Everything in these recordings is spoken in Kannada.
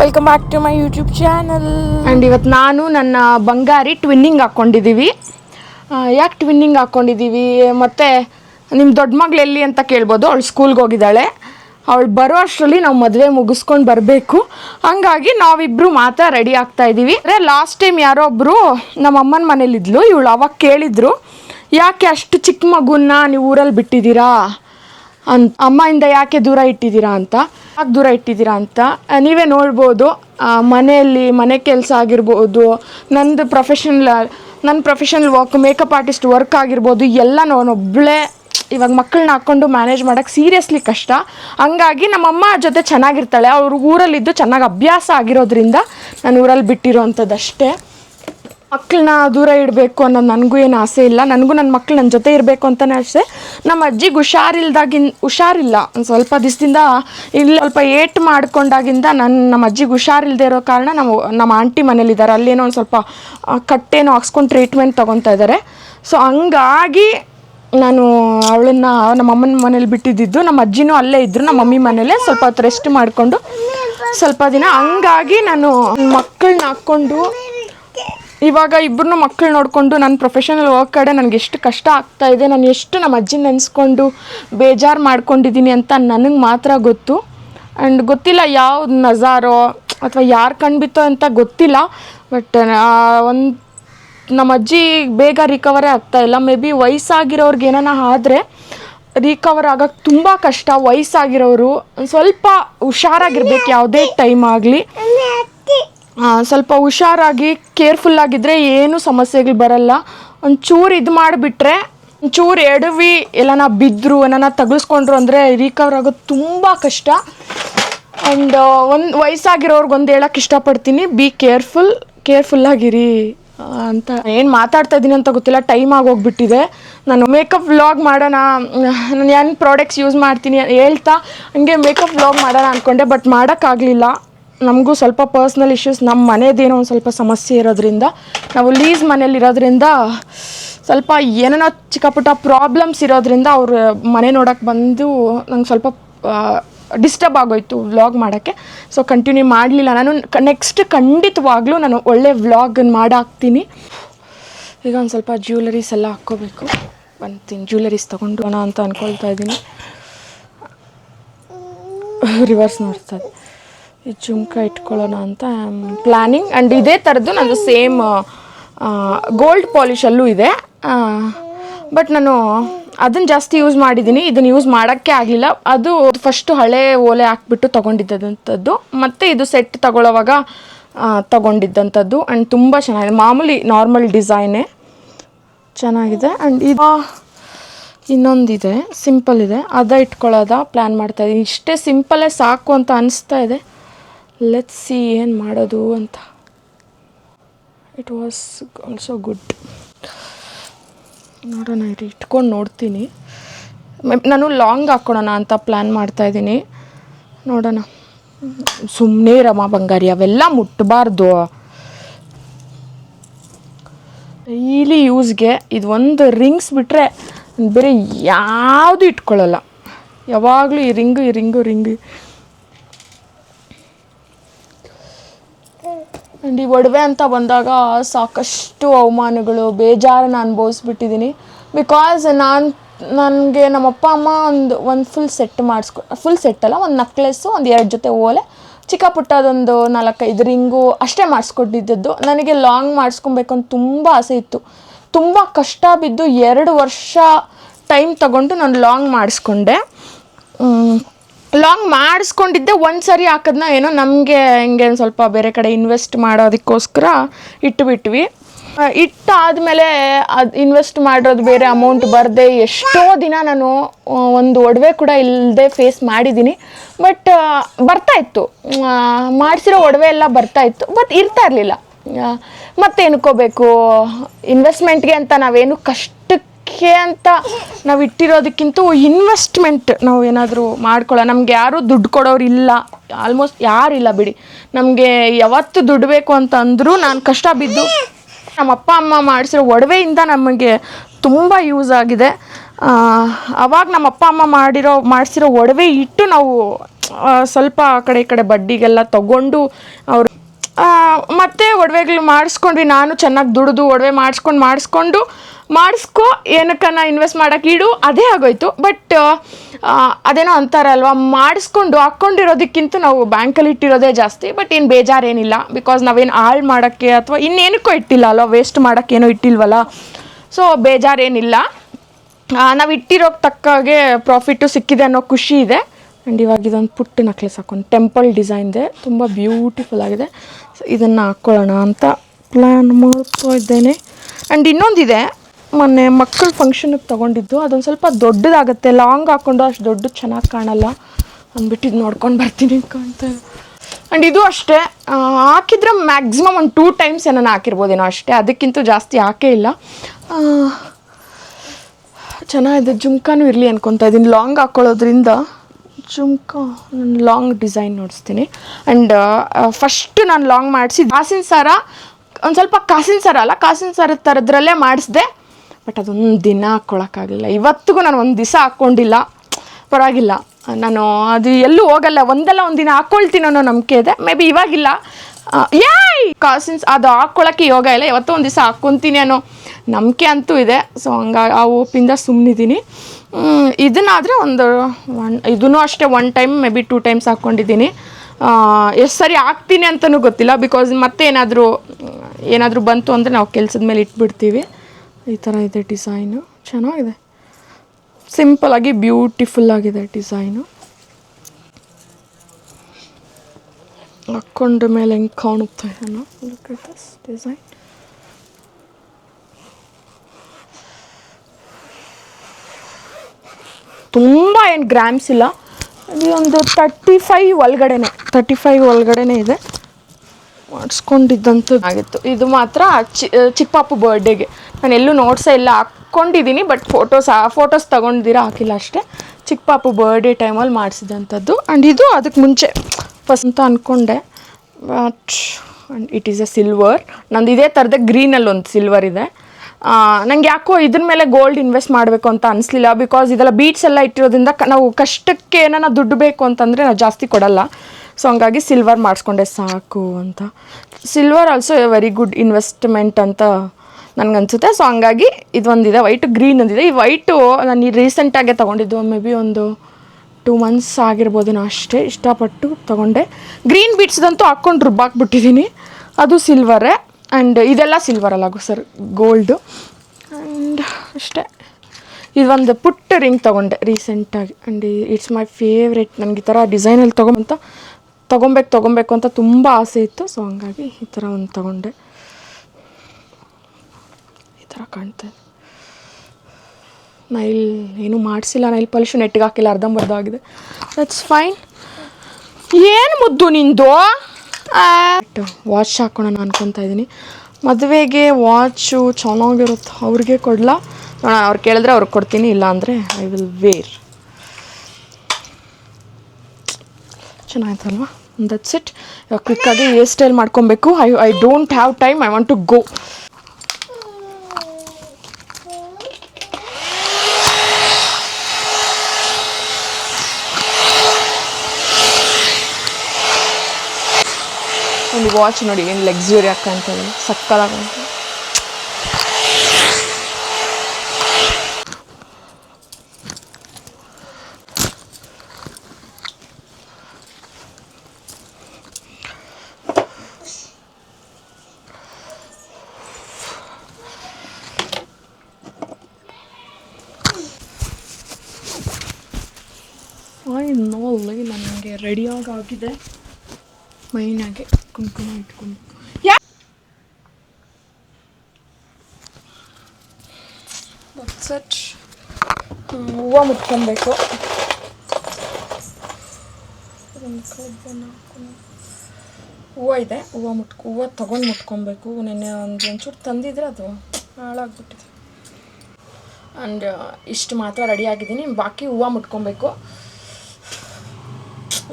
Welcome back to my YouTube channel and ಇವತ್ತು ನಾನು ನನ್ನ ಬಂಗಾರಿ ಟ್ವಿನ್ನಿಂಗ್ ಹಾಕ್ಕೊಂಡಿದ್ದೀವಿ ಯಾಕೆ ಟ್ವಿನ್ನಿಂಗ್ ಹಾಕ್ಕೊಂಡಿದ್ದೀವಿ ಮತ್ತು ನಿಮ್ಮ ದೊಡ್ಡ ಮಗಳು ಎಲ್ಲಿ ಅಂತ ಕೇಳ್ಬೋದು. ಅವಳು ಸ್ಕೂಲ್ಗೆ ಹೋಗಿದ್ದಾಳೆ. ಅವಳು ಬರೋ ಅಷ್ಟರಲ್ಲಿ ನಾವು ಮದುವೆ ಮುಗಿಸ್ಕೊಂಡು ಬರಬೇಕು. ಹಂಗಾಗಿ ನಾವಿಬ್ಬರು ಮಾತ್ರ ರೆಡಿ ಆಗ್ತಾ ಇದ್ದೀವಿ ಅಂದರೆ ಲಾಸ್ಟ್ ಟೈಮ್ ಯಾರೋ ಒಬ್ಬರು ನಮ್ಮ ಅಮ್ಮನ ಮನೇಲಿದ್ಲು. ಇವಳು ಅವಾಗ ಕೇಳಿದ್ರು, ಯಾಕೆ ಅಷ್ಟು ಚಿಕ್ಕ ಮಗುನ ನೀವು ಊರಲ್ಲಿ ಬಿಟ್ಟಿದ್ದೀರಾ? ಅನ್, ಅಮ್ಮಯಿಂದ ಯಾಕೆ ದೂರ ಇಟ್ಟಿದ್ದೀರಾ ಅಂತ? ಯಾಕೆ ದೂರ ಇಟ್ಟಿದ್ದೀರಾ ಅಂತ? ನೀವೇ ನೋಡ್ಬೋದು. ಮನೆಯಲ್ಲಿ ಮನೆ ಕೆಲಸ ಆಗಿರ್ಬೋದು, ನಂದು ಪ್ರೊಫೆಷನಲ್ ನನ್ನ professional work makeup artist work ಆಗಿರ್ಬೋದು, ಎಲ್ಲ ನಾನೊಬ್ಬಳೇ ಇವಾಗ ಮಕ್ಕಳನ್ನ ಹಾಕ್ಕೊಂಡು ಮ್ಯಾನೇಜ್ ಮಾಡೋಕ್ಕೆ ಸೀರಿಯಸ್ಲಿ ಕಷ್ಟ. ಹಂಗಾಗಿ ನಮ್ಮಮ್ಮ ಜೊತೆ ಚೆನ್ನಾಗಿರ್ತಾಳೆ. ಅವ್ರ ಊರಲ್ಲಿದ್ದು ಚೆನ್ನಾಗಿ ಅಭ್ಯಾಸ ಆಗಿರೋದ್ರಿಂದ ನಾನು ಊರಲ್ಲಿ ಬಿಟ್ಟಿರೋ ಅಂಥದ್ದಷ್ಟೇ ಮಕ್ಕಳನ್ನ ದೂರ ಇಡಬೇಕು ಅನ್ನೋದು ನನಗೂ ಏನು ಆಸೆ ಇಲ್ಲ. ನನಗೂ ನನ್ನ ಮಕ್ಳು ನನ್ನ ಜೊತೆ ಇರಬೇಕು ಅಂತಲೇ ಅಷ್ಟೇ. ನಮ್ಮ ಅಜ್ಜಿಗೆ ಹುಷಾರಿಲ್ದಾಗಿನ್, ಹುಷಾರಿಲ್ಲ. ಒಂದು ಸ್ವಲ್ಪ ದಿವಸದಿಂದ ಇಲ್ಲಿ ಸ್ವಲ್ಪ ಏಟ್ ಮಾಡ್ಕೊಂಡಾಗಿಂದ ನನ್ನ ನಮ್ಮ ಅಜ್ಜಿಗೆ ಹುಷಾರಿಲ್ಲದೆ ಇರೋ ಕಾರಣ ನಾವು, ನಮ್ಮ ಆಂಟಿ ಮನೇಲಿದ್ದಾರೆ. ಅಲ್ಲೇನೋ ಒಂದು ಸ್ವಲ್ಪ ಕಟ್ಟೇನೋ ಹಾಕ್ಸ್ಕೊಂಡು ಟ್ರೀಟ್ಮೆಂಟ್ ತೊಗೊತಾ ಇದ್ದಾರೆ. ಸೊ ಹಂಗಾಗಿ ನಾನು ಅವಳನ್ನ, ನಮ್ಮ ಅಮ್ಮನ ಮನೇಲಿ ಬಿಟ್ಟಿದ್ದಿದ್ದು, ನಮ್ಮ ಅಜ್ಜಿನೂ ಅಲ್ಲೇ ಇದ್ದರು ನಮ್ಮ ಮಮ್ಮಿ ಮನೇಲೆ ಸ್ವಲ್ಪ ಹೊತ್ತು ರೆಸ್ಟ್ ಮಾಡಿಕೊಂಡು ಸ್ವಲ್ಪ ದಿನ. ಹಂಗಾಗಿ ನಾನು ಮಕ್ಕಳನ್ನ ಹಾಕ್ಕೊಂಡು ಇವಾಗ ಇಬ್ಬರನ್ನೂ ಮಕ್ಕಳು ನೋಡಿಕೊಂಡು ನನ್ನ ಪ್ರೊಫೆಷನಲ್ ವರ್ಕ್ ಕಡೆ ನನಗೆ ಎಷ್ಟು ಕಷ್ಟ ಆಗ್ತಾ ಇದೆ ನಾನು ಎಷ್ಟು ನಮ್ಮ ಅಜ್ಜಿ ನೆನೆಸ್ಕೊಂಡು ಬೇಜಾರು ಮಾಡ್ಕೊಂಡಿದ್ದೀನಿ ಅಂತ ನನಗೆ ಮಾತ್ರ ಗೊತ್ತು. ಆ್ಯಂಡ್ ಗೊತ್ತಿಲ್ಲ ಯಾವ ನಜಾರೋ ಅಥವಾ ಯಾರು ಕಣ್ಬಿತ್ತೋ ಅಂತ ಗೊತ್ತಿಲ್ಲ. ಬಟ್ ಒಂದು ನಮ್ಮ ಅಜ್ಜಿ ಬೇಗ ರಿಕವರೇ ಆಗ್ತಾ ಇಲ್ಲ. ಮೇ ಬಿ ವಯಸ್ಸಾಗಿರೋರ್ಗೆ ಏನಾನ ಆದರೆ ರಿಕವರ್ ಆಗೋಕ್ಕೆ ತುಂಬ ಕಷ್ಟ. ವಯಸ್ಸಾಗಿರೋರು ಸ್ವಲ್ಪ ಹುಷಾರಾಗಿರ್ಬೇಕು ಯಾವುದೇ ಟೈಮ್ ಆಗಲಿ. ಸ್ವಲ್ಪ ಹುಷಾರಾಗಿ ಕೇರ್ಫುಲ್ ಆಗಿದ್ರೆ ಏನು ಸಮಸ್ಯೆಗಳು ಬರಲ್ಲ. ಒಂಚೂರು ಇದು ಮಾಡಿಬಿಟ್ರೆ, ಒಂಚೂರು ಎಡವಿ ಎಲ್ಲನ ಬಿದ್ದರು ಏನಾನ ತಗಲ್ಸ್ಕೊಂಡ್ರು ಅಂದರೆ ರಿಕವರ್ ಆಗೋದು ತುಂಬ ಕಷ್ಟ. ಆ್ಯಂಡ್ ಒಂದು ವಯಸ್ಸಾಗಿರೋರ್ಗೆ ಒಂದು ಹೇಳಕ್ಕೆ ಇಷ್ಟಪಡ್ತೀನಿ. ಬಿ ಕೇರ್ಫುಲ್ ಕೇರ್ಫುಲ್ಲಾಗಿರಿ ಅಂತ. ಏನು ಮಾತಾಡ್ತಾ ಇದ್ದೀನಿ ಅಂತ ಗೊತ್ತಿಲ್ಲ ಟೈಮ್ ಆಗೋಗ್ಬಿಟ್ಟಿದೆ. ನಾನು ಮೇಕಪ್ ವ್ಲಾಗ್ ಮಾಡೋಣ, ನಾನು ಏನು ಪ್ರಾಡಕ್ಟ್ಸ್ ಯೂಸ್ ಮಾಡ್ತೀನಿ ಹೇಳ್ತಾ, ಹಂಗೆ ಮೇಕಪ್ ವ್ಲಾಗ್ ಮಾಡೋಣ ಅಂದ್ಕೊಂಡೆ ಬಟ್ ಮಾಡೋಕ್ಕಾಗಲಿಲ್ಲ ನಮಗೂ ಸ್ವಲ್ಪ ಪರ್ಸ್ನಲ್ ಇಶ್ಯೂಸ್ ನಮ್ಮ ಮನೆದೇನೋ ಒಂದು ಸ್ವಲ್ಪ ಸಮಸ್ಯೆ ಇರೋದ್ರಿಂದ, ನಾವು ಲೀಸ್ ಮನೇಲಿ ಇರೋದ್ರಿಂದ ಸ್ವಲ್ಪ ಏನೇನೋ ಚಿಕ್ಕ ಪುಟ್ಟ ಪ್ರಾಬ್ಲಮ್ಸ್ ಇರೋದ್ರಿಂದ ಅವರು ಮನೆ ನೋಡೋಕ್ಕೆ ಬಂದು ನಂಗೆ ಸ್ವಲ್ಪ ಡಿಸ್ಟರ್ಬ್ ಆಗೋಯ್ತು ವ್ಲಾಗ್ ಮಾಡೋಕ್ಕೆ. ಸೊ ಕಂಟಿನ್ಯೂ ಮಾಡಲಿಲ್ಲ ನಾನು. ನೆಕ್ಸ್ಟ್ ಖಂಡಿತವಾಗ್ಲೂ ನಾನು ಒಳ್ಳೆ ವ್ಲಾಗನ್ನು ಮಾಡಾಕ್ತೀನಿ. ಈಗ ಒಂದು ಸ್ವಲ್ಪ ಜ್ಯುವೆಲರೀಸ್ ಎಲ್ಲ ಹಾಕ್ಕೋಬೇಕು. ಬಂತೀನಿ ಜ್ಯುವೆಲರೀಸ್ ತೊಗೊಂಡು ಹೋಗೋಣ ಅಂತ ಅಂದ್ಕೊಳ್ತಾ ಇದ್ದೀನಿ. ರಿವರ್ಸ್ ನೋಡ್ತಾ ಈ ಜುಮ್ಕ ಇಟ್ಕೊಳ್ಳೋಣ ಅಂತ ಪ್ಲ್ಯಾನಿಂಗ್ ಆ್ಯಂಡ್ ಇದೇ ಥರದ್ದು ನಂದು ಸೇಮ್ ಗೋಲ್ಡ್ ಪಾಲಿಷಲ್ಲೂ ಇದೆ. ಬಟ್ ನಾನು ಅದನ್ನು ಜಾಸ್ತಿ ಯೂಸ್ ಮಾಡಿದ್ದೀನಿ ಇದನ್ನು ಯೂಸ್ ಮಾಡೋಕ್ಕೆ ಆಗಲಿಲ್ಲ. ಅದು ಫಸ್ಟು ಹಳೆ ಓಲೆ ಹಾಕ್ಬಿಟ್ಟು ತೊಗೊಂಡಿದ್ದಂಥದ್ದು ಮತ್ತು ಇದು ಸೆಟ್ ತಗೊಳ್ಳೋವಾಗ ತಗೊಂಡಿದ್ದಂಥದ್ದು. ಆ್ಯಂಡ್ ತುಂಬ ಚೆನ್ನಾಗಿದೆ. ಮಾಮೂಲಿ ನಾರ್ಮಲ್ ಡಿಸೈನೇ ಚೆನ್ನಾಗಿದೆ. ಆ್ಯಂಡ್ ಇದು, ಇನ್ನೊಂದಿದೆ. ಸಿಂಪಲ್ ಇದೆ. ಅದ ಇಟ್ಕೊಳ್ಳೋದ ಪ್ಲ್ಯಾನ್ ಮಾಡ್ತಾ ಇದ್ದೀನಿ ಇಷ್ಟೇ ಸಿಂಪಲ್ಲೇ ಸಾಕು ಅಂತ ಅನಿಸ್ತಾ ಇದೆ. ಲೆಟ್ ಸಿ ಏನು ಮಾಡೋದು ಅಂತ. ಇಟ್ ವಾಸ್ ಆಲ್ಸೋ ಗುಡ್ ನೋಡೋಣ, ಇರಿ, ಇಟ್ಕೊಂಡು ನೋಡ್ತೀನಿ. ನಾನು ಲಾಂಗ್ ಹಾಕ್ಕೊಳೋಣ ಅಂತ ಪ್ಲ್ಯಾನ್ ಮಾಡ್ತಾ ಇದ್ದೀನಿ. ನೋಡೋಣ. ಸುಮ್ಮನೆ ರಮ ಬಂಗಾರಿ, ಅವೆಲ್ಲ ಮುಟ್ಟಬಾರ್ದು ಡೈಲಿ ಯೂಸ್ಗೆ ಇದು ಒಂದು ರಿಂಗ್ಸ್ ಬಿಟ್ಟರೆ ಬೇರೆ ಯಾವುದು ಇಟ್ಕೊಳ್ಳಲ್ಲ ಯಾವಾಗಲೂ ಈ ರಿಂಗು ಈ ರಿಂಗು ರಿಂಗು ಆ್ಯಂಡ್ ಈ ಒಡವೆ ಅಂತ ಬಂದಾಗ ಸಾಕಷ್ಟು ಅವಮಾನಗಳು, ಬೇಜಾರನ್ನ ಅನುಭವಿಸ್ಬಿಟ್ಟಿದ್ದೀನಿ ಬಿಕಾಸ್ ನಾನು, ನನಗೆ ನಮ್ಮ ಅಪ್ಪ ಅಮ್ಮ ಒಂದು ಒಂದು ಫುಲ್ ಸೆಟ್ ಮಾಡಿಸ್ಕೊ ಫುಲ್ ಸೆಟ್ ಅಲ್ಲ, ಒಂದು ನಕ್ಲೆಸ್ಸು ಒಂದು ಎರಡು ಜೊತೆ ಓಲೆ ಚಿಕ್ಕ ಪುಟ್ಟದೊಂದು ನಾಲ್ಕೈದು ರಿಂಗು ಅಷ್ಟೇ ಮಾಡಿಸ್ಕೊಟ್ಟಿದ್ದದ್ದು. ನನಗೆ ಲಾಂಗ್ ಮಾಡಿಸ್ಕೊಬೇಕು ಅಂತ ತುಂಬ ಆಸೆ ಇತ್ತು. ತುಂಬ ಕಷ್ಟ ಬಿದ್ದು ಎರಡು ವರ್ಷ ಟೈಮ್ ತಗೊಂಡು ನಾನು ಲಾಂಗ್ ಮಾಡಿಸ್ಕೊಂಡೆ. ಲಾಂಗ್ ಮಾಡಿಸ್ಕೊಂಡಿದ್ದೆ, ಒಂದು ಸರಿ ಹಾಕೋದನ್ನ ಏನೋ ನಮಗೆ ಹಿಂಗೆ ಸ್ವಲ್ಪ ಬೇರೆ ಕಡೆ ಇನ್ವೆಸ್ಟ್ ಮಾಡೋದಕ್ಕೋಸ್ಕರ ಇಟ್ಟುಬಿಟ್ವಿ ಇಟ್ಟಾದಮೇಲೆ ಅದು ಇನ್ವೆಸ್ಟ್ ಮಾಡಿರೋದು ಬೇರೆ ಅಮೌಂಟ್ ಬರದೆ ಎಷ್ಟೋ ದಿನ ನಾನು ಒಂದು ಒಡವೆ ಕೂಡ ಇಲ್ಲದೆ ಫೇಸ್ ಮಾಡಿದ್ದೀನಿ. ಬಟ್ ಬರ್ತಾ ಇತ್ತು. ಮಾಡಿಸಿರೋ ಒಡವೆ ಎಲ್ಲ ಬರ್ತಾ ಇತ್ತು. ಬಟ್ ಇರ್ತಾ ಇರಲಿಲ್ಲ. ಮತ್ತೆ ಎನ್ಕೋಬೇಕು ಇನ್ವೆಸ್ಟ್ಮೆಂಟ್ಗೆ ಅಂತ ನಾವೇನು ಕಷ್ಟಕ್ಕೆ ಅಂತ ನಾವು ಇಟ್ಟಿರೋದಕ್ಕಿಂತ ಇನ್ವೆಸ್ಟ್ಮೆಂಟ್ ನಾವು ಏನಾದರೂ ಮಾಡ್ಕೊಳ್ಳೋ ನಮ್ಗೆ ಯಾರೂ ದುಡ್ಡು ಕೊಡೋರು ಇಲ್ಲ. ಆಲ್ಮೋಸ್ಟ್ ಯಾರಿಲ್ಲ ಬಿಡಿ. ನಮಗೆ ಯಾವತ್ತು ದುಡ್ಡು ಬೇಕು ಅಂತ ಅಂದರೂ ನಾನು ಕಷ್ಟ ಬಿದ್ದು ನಮ್ಮ ಅಪ್ಪ, ಅಮ್ಮ ಮಾಡಿಸಿರೋ ಒಡವೆಯಿಂದ ನಮಗೆ ತುಂಬ ಯೂಸ್ ಆಗಿದೆ. ಅವಾಗ ನಮ್ಮ ಅಪ್ಪ, ಅಮ್ಮ ಮಾಡಿರೋ, ಮಾಡಿಸಿರೋ ಒಡವೆ ಇಟ್ಟು ನಾವು ಸ್ವಲ್ಪ ಆ ಕಡೆ ಈ ಕಡೆ ಬಡ್ಡಿಗೆಲ್ಲ ತಗೊಂಡು ಅವರು ಮತ್ತೆ ಒಡವೆಗಳು ಮಾಡಿಸ್ಕೊಂಡ್ವಿ. ನಾನು ಚೆನ್ನಾಗಿ ದುಡಿದು ಒಡವೆ ಮಾಡಿಸ್ಕೊಂಡು ಮಾಡಿಸ್ಕೊಂಡು ಮಾಡಿಸ್ಕೊ ಏನಕ್ಕನ್ನ ಇನ್ವೆಸ್ಟ್ ಮಾಡೋಕೆ ಇಡು ಅದೇ ಆಗೋಯ್ತು. ಬಟ್ ಅದೇನೋ ಅಂತಾರಲ್ವ, ಮಾಡಿಸ್ಕೊಂಡು ಹಾಕ್ಕೊಂಡಿರೋದಕ್ಕಿಂತ ನಾವು ಬ್ಯಾಂಕಲ್ಲಿ ಇಟ್ಟಿರೋದೇ ಜಾಸ್ತಿ. ಬಟ್ ಏನು ಬೇಜಾರೇನಿಲ್ಲ. ಬಿಕಾಸ್ ನಾವೇನು ಹಾಳು ಮಾಡೋಕ್ಕೆ ಅಥವಾ ಇನ್ನೇನಕ್ಕೂ ಇಟ್ಟಿಲ್ಲ ಅಲ್ವ ವೇಸ್ಟ್ ಮಾಡೋಕ್ಕೇನೋ ಇಟ್ಟಿಲ್ವಲ್ಲ. ಸೊ ಬೇಜಾರೇನಿಲ್ಲ. ನಾವು ಇಟ್ಟಿರೋಕ್ಕೆ ತಕ್ಕಾಗೆ ಪ್ರಾಫಿಟ್ಟು ಸಿಕ್ಕಿದೆ ಅನ್ನೋ ಖುಷಿ ಇದೆ. ಆ್ಯಂಡ್ ಇವಾಗ ಇದೊಂದು ಪುಟ್ಟ ನಕ್ಲೆಸ್ ಹಾಕೊಂಡು ಟೆಂಪಲ್ ಡಿಸೈನ್ದೆ ತುಂಬ ಬ್ಯೂಟಿಫುಲ್ ಆಗಿದೆ. ಸೊ ಇದನ್ನು ಹಾಕ್ಕೊಳ್ಳೋಣ ಅಂತ ಪ್ಲ್ಯಾನ್ ಮಾಡ್ತಾ ಇದ್ದೇನೆ. ಆ್ಯಂಡ್ ಇನ್ನೊಂದಿದೆ, ಮೊನ್ನೆ ಮಕ್ಕಳ ಫಂಕ್ಷನಿಗೆ ತೊಗೊಂಡಿದ್ದು. ಅದೊಂದು ಸ್ವಲ್ಪ ದೊಡ್ಡದಾಗುತ್ತೆ. ಲಾಂಗ್ ಹಾಕ್ಕೊಂಡು ಅಷ್ಟು ದೊಡ್ಡದು ಚೆನ್ನಾಗಿ ಕಾಣಲ್ಲ ಅಂದ್ಬಿಟ್ಟು ಇದು ನೋಡ್ಕೊಂಡು ಬರ್ತೀನಿ ಅಂತ ಆ್ಯಂಡ್ ಇದು ಅಷ್ಟೇ. ಹಾಕಿದ್ರೆ ಮ್ಯಾಕ್ಸಿಮಮ್ ಒಂದು ಟೂ ಟೈಮ್ಸ್ ಏನೋ ಹಾಕಿರ್ಬೋದೇನೋ ಅಷ್ಟೇ. ಅದಕ್ಕಿಂತ ಜಾಸ್ತಿ ಹಾಕೇ ಇಲ್ಲ. ಚೆನ್ನಾಗಿದೆ. ಜುಮ್ಕಾನು ಇರಲಿ ಅನ್ಕೊತಾ ಇದ್ದೀನಿ ಲಾಂಗ್ ಹಾಕ್ಕೊಳ್ಳೋದ್ರಿಂದ ಜುಮ್ಕ ನಾನು ಲಾಂಗ್ ಡಿಸೈನ್ ನೋಡಿಸ್ತೀನಿ. ಆ್ಯಂಡ್ ಫಸ್ಟ್ ನಾನು ಲಾಂಗ್ ಮಾಡಿಸಿ ಕಾಸಿನ ಸರ ಒಂದು ಸ್ವಲ್ಪ ಕಾಸಿನ ಸರ ಅಲ್ಲ ಕಾಸಿನ ಸರ ಥರದ್ರಲ್ಲೇ ಮಾಡಿಸಿದೆ. ಬಟ್ ಅದೊಂದು ದಿನ ಹಾಕ್ಕೊಳಕ್ಕಾಗಲಿಲ್ಲ ಇವತ್ತಿಗೂ ನಾನು ಒಂದು ದಿವಸ ಹಾಕ್ಕೊಂಡಿಲ್ಲ ಪರವಾಗಿಲ್ಲ. ನಾನು ಅದು ಎಲ್ಲೂ ಹೋಗಲ್ಲ. ಒಂದಲ್ಲ ಒಂದು ದಿನ ಹಾಕ್ಕೊಳ್ತೀನಿ ಅನ್ನೋ ನಂಬಿಕೆ ಇದೆ. ಮೇ ಬಿ ಇವಾಗಿಲ್ಲ. ಯಾಯ್ ಕಾಸಿನ್ಸ್ ಅದು ಹಾಕ್ಕೊಳಕ್ಕೆ ಯೋಗ ಇಲ್ಲ. ಇವತ್ತು ಒಂದು ದಿವಸ ಹಾಕ್ಕೊತೀನಿ ಅನ್ನೋ ನಂಬಿಕೆ ಅಂತೂ ಇದೆ. ಸೊ ಹಂಗಾಗಿ ಆ ಓಪಿಂದ ಸುಮ್ಮನಿದ್ದೀನಿ ಇದನ್ನಾದರೆ ಒಂದು ಒನ್ ಇದೂ ಅಷ್ಟೇ one time maybe two times ಹಾಕ್ಕೊಂಡಿದ್ದೀನಿ ಎಷ್ಟು ಸರಿ ಹಾಕ್ತೀನಿ ಅಂತಲೂ ಗೊತ್ತಿಲ್ಲ. ಬಿಕಾಸ್ ಮತ್ತೆ ಏನಾದರೂ ಏನಾದರೂ ಬಂತು ಅಂದರೆ ನಾವು ಕೆಲಸದ ಮೇಲೆ ಇಟ್ಬಿಡ್ತೀವಿ. ಈ ಥರ ಇದೆ ಡಿಸೈನು ಚೆನ್ನಾಗಿದೆ. ಸಿಂಪಲ್ ಆಗಿ ಬ್ಯೂಟಿಫುಲ್ ಆಗಿದೆ ಡಿಸೈನು ಹಾಕ್ಕೊಂಡ ಮೇಲೆ ಹೆಂಗೆ ಕಾಣುತ್ತೆ ಅನ್ನೋ ಡಿಸೈನ್ ತುಂಬ ಏನು ಗ್ರಾಮ್ಸ್ ಇಲ್ಲ. ಒಂದು ತರ್ಟಿ ಫೈವ್ ಒಳಗಡೆನೆ ತರ್ಟಿ ಫೈವ್ ಒಳಗಡೆನೆ ಇದೆ. ಮಾಡಿಸ್ಕೊಂಡಿದ್ದಂತೂ ಆಗಿತ್ತು. ಇದು ಮಾತ್ರ ಚಿ ಚಿಕ್ಕಪಾಪು ಬರ್ಡೇಗೆ ನಾನು ಎಲ್ಲೂ ನೋಟ್ಸೇ ಇಲ್ಲ ಹಾಕ್ಕೊಂಡಿದ್ದೀನಿ ಬಟ್ ಫೋಟೋಸ್ ಫೋಟೋಸ್ ತೊಗೊಂಡಿದ್ದೀರ ಹಾಕಿಲ್ಲ ಅಷ್ಟೇ. ಚಿಕ್ಕಪಾಪು ಬರ್ಡೇ ಟೈಮಲ್ಲಿ ಮಾಡಿಸಿದಂಥದ್ದು ಆ್ಯಂಡ್ ಇದು ಅದಕ್ಕೆ ಮುಂಚೆ ಫಸ್ಟ್ ಅಂತ ಅಂದ್ಕೊಂಡೆ but it is a silver ನಂದು ಇದೇ ಥರದ ಗ್ರೀನಲ್ಲಿ ಒಂದು ಸಿಲ್ವರ್ ಇದೆ. ನಂಗೆ ಯಾಕೋ ಇದ್ರ ಮೇಲೆ ಗೋಲ್ಡ್ ಇನ್ವೆಸ್ಟ್ ಮಾಡಬೇಕು ಅಂತ ಅನಿಸ್ಲಿಲ್ಲ ಬಿಕಾಸ್ ಇದೆಲ್ಲ ಬೀಟ್ಸ್ ಎಲ್ಲ ಇಟ್ಟಿರೋದ್ರಿಂದ ನಾವು ಕಷ್ಟಕ್ಕೆ ಏನಾನ ದುಡ್ಡು ಬೇಕು ಅಂತಂದರೆ ನಾವು ಜಾಸ್ತಿ ಕೊಡಲ್ಲ. ಸೊ ಹಂಗಾಗಿ ಸಿಲ್ವರ್ ಮಾಡಿಸ್ಕೊಂಡೆ ಸಾಕು ಅಂತ. Silver also a very good investment ಅಂತ ನನಗನ್ಸುತ್ತೆ. ಸೊ ಹಂಗಾಗಿ ಇದೊಂದಿದೆ ವೈಟು ಗ್ರೀನ್ ಒಂದಿದೆ ಈ ವೈಟು ನಾನು ಈ ರೀಸೆಂಟಾಗೆ ತೊಗೊಂಡಿದ್ದು ಮೇ ಬಿ ಒಂದು ಟೂ ಮಂತ್ಸ್ ಆಗಿರ್ಬೋದು ನಾನು ಅಷ್ಟೇ ಇಷ್ಟಪಟ್ಟು ತೊಗೊಂಡೆ. ಗ್ರೀನ್ ಬೀಟ್ಸ್ದಂತೂ ಹಾಕ್ಕೊಂಡು ರುಬ್ಬಾಕ್ಬಿಟ್ಟಿದ್ದೀನಿ ಅದು ಸಿಲ್ವರೇ ಆ್ಯಂಡ್ ಇದೆಲ್ಲ ಸಿಲ್ವರ್ ಅಲ್ಲ ಸರ್ ಗೋಲ್ಡು ಆ್ಯಂಡ್ ಅಷ್ಟೇ. ಇದೊಂದು ಪುಟ್ಟ ರಿಂಗ್ ತೊಗೊಂಡೆ ರೀಸೆಂಟಾಗಿ ಆ್ಯಂಡ್ ಇಟ್ಸ್ ಮೈ ಫೇವ್ರೆಟ್ ನನಗೆ ಈ ಥರ ಡಿಸೈನಲ್ಲಿ ತೊಗೊಂಬಂತ ತೊಗೊಬೇಕು ತೊಗೊಬೇಕು ಅಂತ ತುಂಬ ಆಸೆ ಇತ್ತು. ಸೊ ಹಂಗಾಗಿ ಈ ಥರ ಒಂದು ತೊಗೊಂಡೆ. ಈ ಥರ ಕಾಣ್ತಾ ಇದೆ. ನೈಲ್ ಏನೂ ಮಾಡಿಸಿಲ್ಲ. ನೈಲ್ ಪಾಲಿಶು ನೆಟ್ಟಿಗೆ ಹಾಕಿಲ್ಲ. ಅರ್ಧಂಬರ್ಧ ಆಗಿದೆ. ದಟ್ಸ್ ಫೈನ್ ಏನು ಮುದ್ದು ನಿಂದು? ವಾಚ್ ಹಾಕೋಣ ಅನ್ಕೊತಾ ಇದ್ದೀನಿ. ಮದುವೆಗೆ ವಾಚು ಚೆನ್ನಾಗಿರುತ್ತೆ, ಅವ್ರಿಗೆ ಕೊಡಲಾ? ನೋಡೋಣ, ಅವ್ರು ಕೇಳಿದ್ರೆ ಅವ್ರಿಗೆ ಕೊಡ್ತೀನಿ ಇಲ್ಲ ಅಂದರೆ ಐ ವಿಲ್ ವೇರ್ ಚೆನ್ನಾಗಿತ್ತಲ್ವಾ ದಟ್ಸ್ ಇಟ್ ಕ್ವಿಕ್ಕಾಗಿ ಹೇರ್ ಸ್ಟೈಲ್ ಮಾಡ್ಕೊಬೇಕು. I I don't have time I want to go watch ನೋಡಿ ಏನು ಲಕ್ಸುರಿ ಹಾಕಂತೇಳಿ ಸಕ್ಕಲಾಗ ನೋಲ್ಲಿ ನನಗೆ ರೆಡಿಯಾಗಿ ಆಗಿದೆ ಮೈನಾಗೆ ಕುಂಕುಮ ಇಟ್ಕೊಂಡು ಯಾ ಸಚ್ ಹೂವು ಮುಟ್ಕೊಬೇಕು ಹೂವು ಇದೆ ಹೂವು ಮುಟ್ಕೊ ಹೂವು ತೊಗೊಂಡು ಮುಟ್ಕೊಬೇಕು ನೆನ್ನೆ ಒಂದು ಒಂಚೂರು ತಂದಿದ್ರೆ ಅದು ಹಾಳಾಗ್ಬಿಟ್ಟಿದೆ ಆ್ಯಂಡ್ ಇಷ್ಟು ಮಾತ್ರ ರೆಡಿ ಆಗಿದ್ದೀನಿ ಬಾಕಿ ಹೂವು ಮುಟ್ಕೊಬೇಕು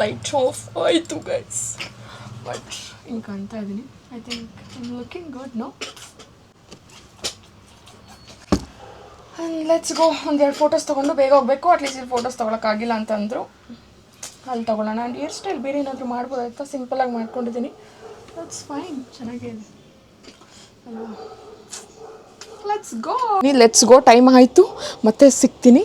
ಲೈಟ್ ಆಫ್ ಆಯಿತು ಗೈಸ್ ಬಟ್ ಹಿಂಗೆ ಕಾಣ್ತಾ ಇದ್ದೀನಿ I think I'm looking good no let's go ಒಂದೆರಡು ಫೋಟೋಸ್ ತೊಗೊಂಡು ಬೇಗ ಹೋಗಬೇಕು. ಅಟ್ಲೀಸ್ಟ್ ಇಲ್ಲಿ ಫೋಟೋಸ್ ತೊಗೊಳಕ್ಕಾಗಿಲ್ಲ ಅಂತಂದರು. ಅಲ್ಲಿ ತೊಗೊಳ್ಳೋಣ. ಆ್ಯಂಡ್ ಹೇರ್ ಸ್ಟೈಲ್ ಬೇರೆ ಏನಾದರೂ ಮಾಡ್ಬೋದಾಯ್ತಾ? ಸಿಂಪಲಾಗಿ ಮಾಡ್ಕೊಂಡಿದ್ದೀನಿ. ದಟ್ಸ್ ಫೈನ್ ಚೆನ್ನಾಗಿದೆ. Let's go let's go time ಆಯಿತು. ಮತ್ತೆ ಸಿಗ್ತೀನಿ.